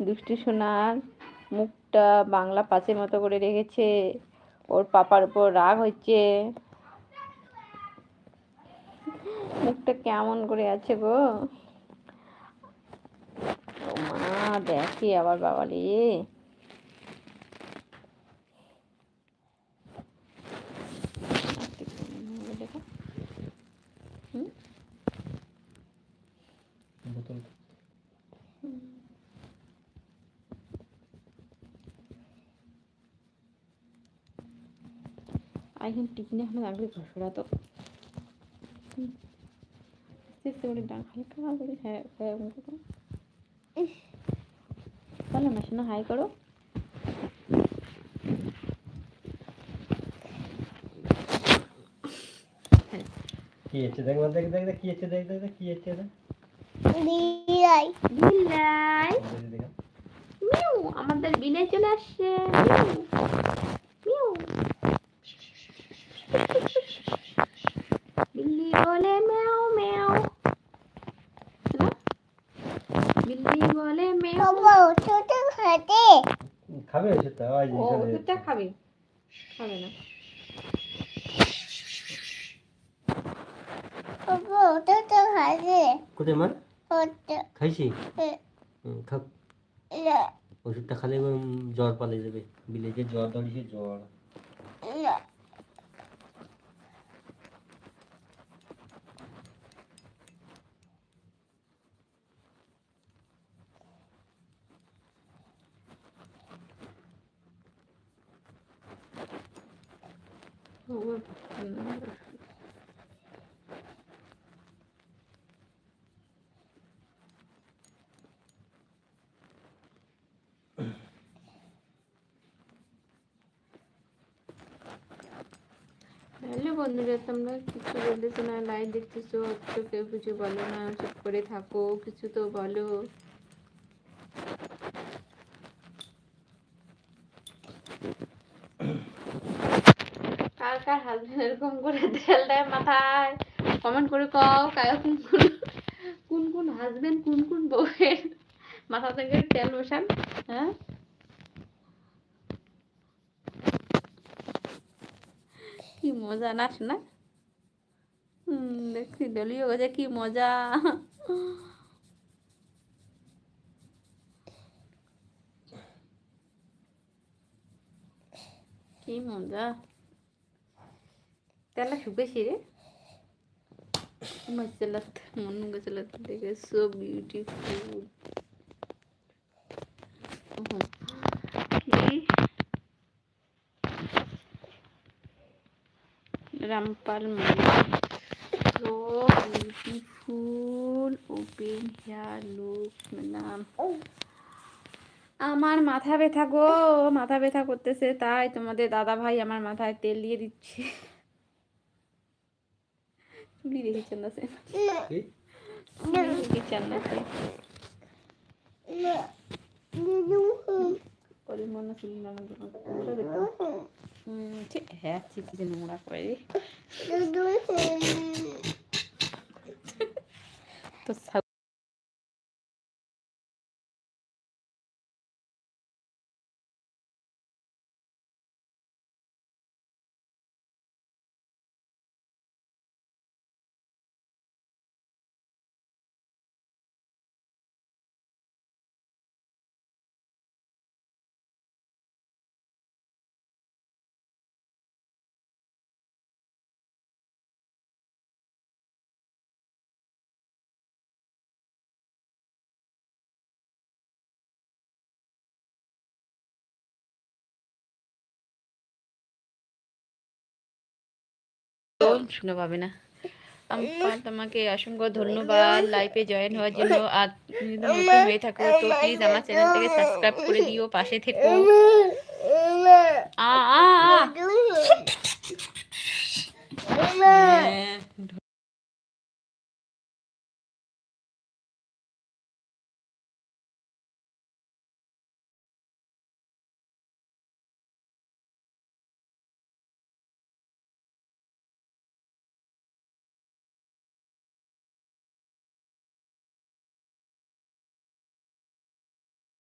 দুষ্টু সোনার মুখটা বাংলা পাঁচের মতো করে রেখেছে। ওর পাপার উপর রাগ হচ্ছে। মুখটা কেমন করে আছে গো? মা, দেখি আবার বাবা রে। হ্যাঁ হ্যাঁ করো বলো না শোনো হাই করো। কি হচ্ছে দেখ দেখ দেখ দেখ কি হচ্ছে দেখ দেখ দেখ কি হচ্ছে দেখ। বিলাই দেখ। মিউ আমাদের বিলে চলে আসছে। মিউ। বিল্লি বলে ম্যাও ম্যাও? বিল্লি বলে ম্যাও খাবে। ওই ওষুধটা যাচ্ছে। খাবে। খাবে। না। কোথায় মা খাইছি? হুম, খাক ওষুধটা খালে জ্বর পালিয়ে যাবে। বিলেজে জ্বর ধরেছে জ্বর। ও, হুম। হ্যালো বন্ধুরা তোমরা কিছু বলতেছো না লাইভ দেখতেছো অথচ কেউ কিছু বলো না চুপ করে থাকো কিছু তো বলো কার কার হাজবেন্ড এরকম করে তেল দেয় মাথায়। কমেন্ট করে কও, কায় কোন কোন কোন কোন হাজবেন্ড কোন কোন বউয়ের মাথা থেকে তেল বসান হ্যাঁ? কি মজা, নাচ, না? দেখছি, দলীয় গজে কি মজা। কি মজা। চালা শুকেছি রে। মাছ চালাত মনু গাছ চালাত দেখে so beautiful Rampal so beautiful open here look নাম আমার মাথা ব্যথা গো, মাথা ব্যথা করতেছে, তাই তোমাদের দাদা ভাই আমার মাথায় তেল দিয়ে দিচ্ছে। চুলি দেখেছেন না সে দেখেছেন না সে চুলি নানা হ্যাঁ নোংরা করে তো শুনে পাবে না। তোমাকে অসংখ্য ধন্যবাদ লাইফে জয়েন হওয়ার জন্য। আর তুমি যদি নতুন হয়ে থাকো তো প্লিজ আমার চ্যানেলটাকে সাবস্ক্রাইব করে দিও পাশে থেকো। আ আ।